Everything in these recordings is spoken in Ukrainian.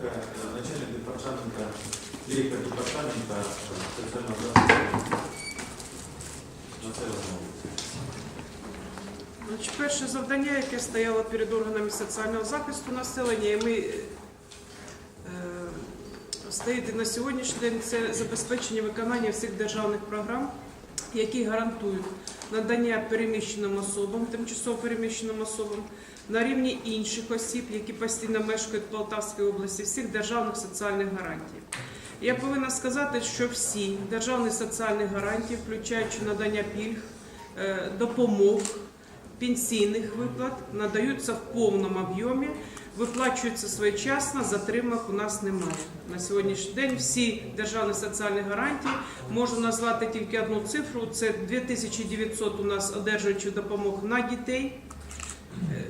Романенко, э, начальник департамента, директор департамента социального захисту. На це розмову. Значить, перше завдання, яке стояло перед органами соціального захисту населення, і ми е, стоїть на сьогоднішній день, це забезпечення виконання всіх державних програм, які гарантують надання переміщеним особам, тимчасово переміщеним особам на рівні інших осіб, які постійно мешкають в Полтавській області, всіх державних соціальних гарантій. Я повинна сказати, що всі державні соціальні гарантії, включаючи надання пільг, е, допомог, пенсійних виплат, надаються в повному об'ємі, виплачуються своєчасно, затримок у нас немає. На сьогоднішній день всі державні соціальні гарантії можу назвати тільки одну цифру: це 2900 у нас одержуючих допомог на дітей, е,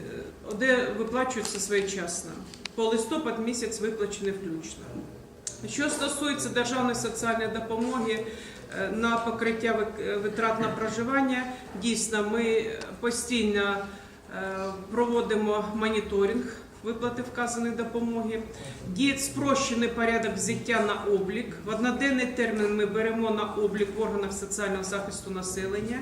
де виплачуються своєчасно. По листопад місяць виплачений включно. Що стосується державної соціальної допомоги е, на покриття витрат на проживання, дійсно ми постійно е, проводимо моніторинг виплати вказаної допомоги. Діє спрощений порядок взяття на облік. В одноденний термін ми беремо на облік в органах соціального захисту населення.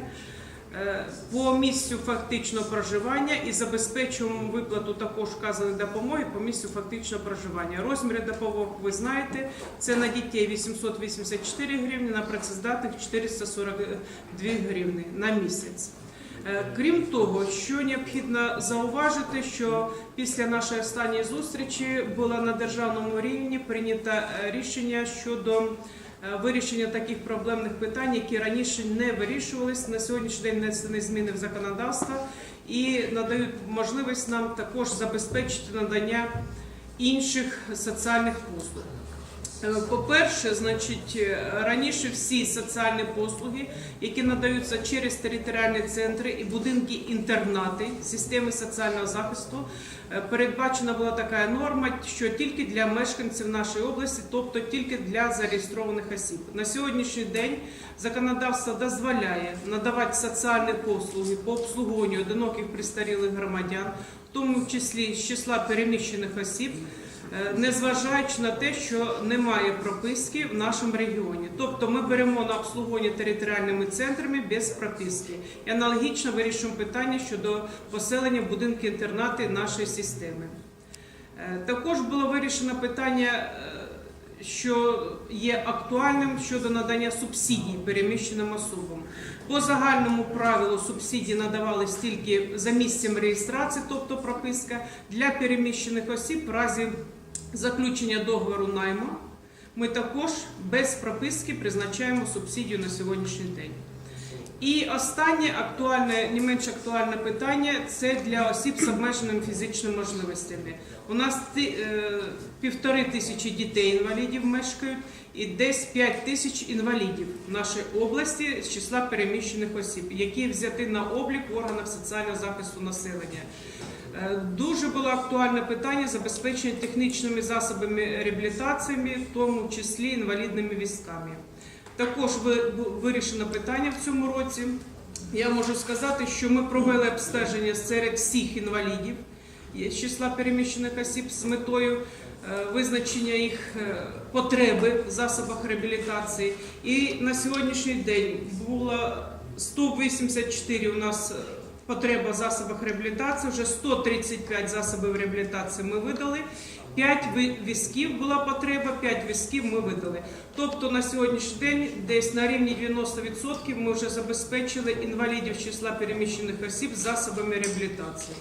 Е, По місцю фактичного проживання і забезпечуємо виплату також вказаної допомоги по місцю фактичного проживання. Розміри допомог ви знаєте, це на дітей 884 гривні, на працездатних 442 гривні на місяць. Е, Крім того, що необхідно зауважити, що після нашої останньої зустрічі було на державному рівні прийнято е, рішення щодо е, вирішення таких проблемних питань, які раніше не вирішувались. На сьогоднішній день внесені зміни в законодавство і надають можливість нам також забезпечити надання інших соціальних послуг. Е, По-перше, значить, е, раніше всі соціальні послуги, які надаються через територіальні центри і будинки інтернати системи соціального захисту, е, передбачена була така норма, що тільки для мешканців нашої області, тобто тільки для зареєстрованих осіб. На сьогоднішній день законодавство дозволяє надавати соціальні послуги по обслуговуванню одиноких пристарілих громадян, в тому числі з числа переміщених осіб. Е, незважаючи на те, що немає прописки в нашому регіоні. Тобто ми беремо на обслуговування територіальними центрами без прописки. І аналогічно вирішуємо питання щодо поселення в будинки інтернати нашої системи. Е, Також було вирішено питання, е, що є актуальним щодо надання субсидій переміщеним особам. По загальному правилу субсидії надавались тільки за місцем реєстрації, тобто прописка, для переміщених осіб в разі заключення договору найму. Ми також без прописки призначаємо субсидію на сьогоднішній день. І останнє актуальне, не менш актуальне питання це для осіб з обмеженими фізичними можливостями. У нас е, півтори тисячі дітей-інвалідів мешкають і десь 5 тисяч інвалідів в нашій області з числа переміщених осіб, які взяті на облік в органах соціального захисту населення. Е, Дуже було актуальне питання забезпечення технічними засобами реабілітаціями, в тому числі інвалідними візками. Також ви- вирішено питання в цьому році. Я можу сказати, що ми провели обстеження серед всіх інвалідів з числа переміщених осіб з метою е, визначення їх е, потреби в засобах реабілітації. І на сьогоднішній день було 184 у нас е, потреба в засобах реабілітації, вже 135 засобів реабілітації ми видали. 5 візків була потреба, 5 візків ми видали. Тобто на сьогоднішній день десь на рівні 90% ми вже забезпечили інвалідів числа переміщених осіб засобами реабілітації.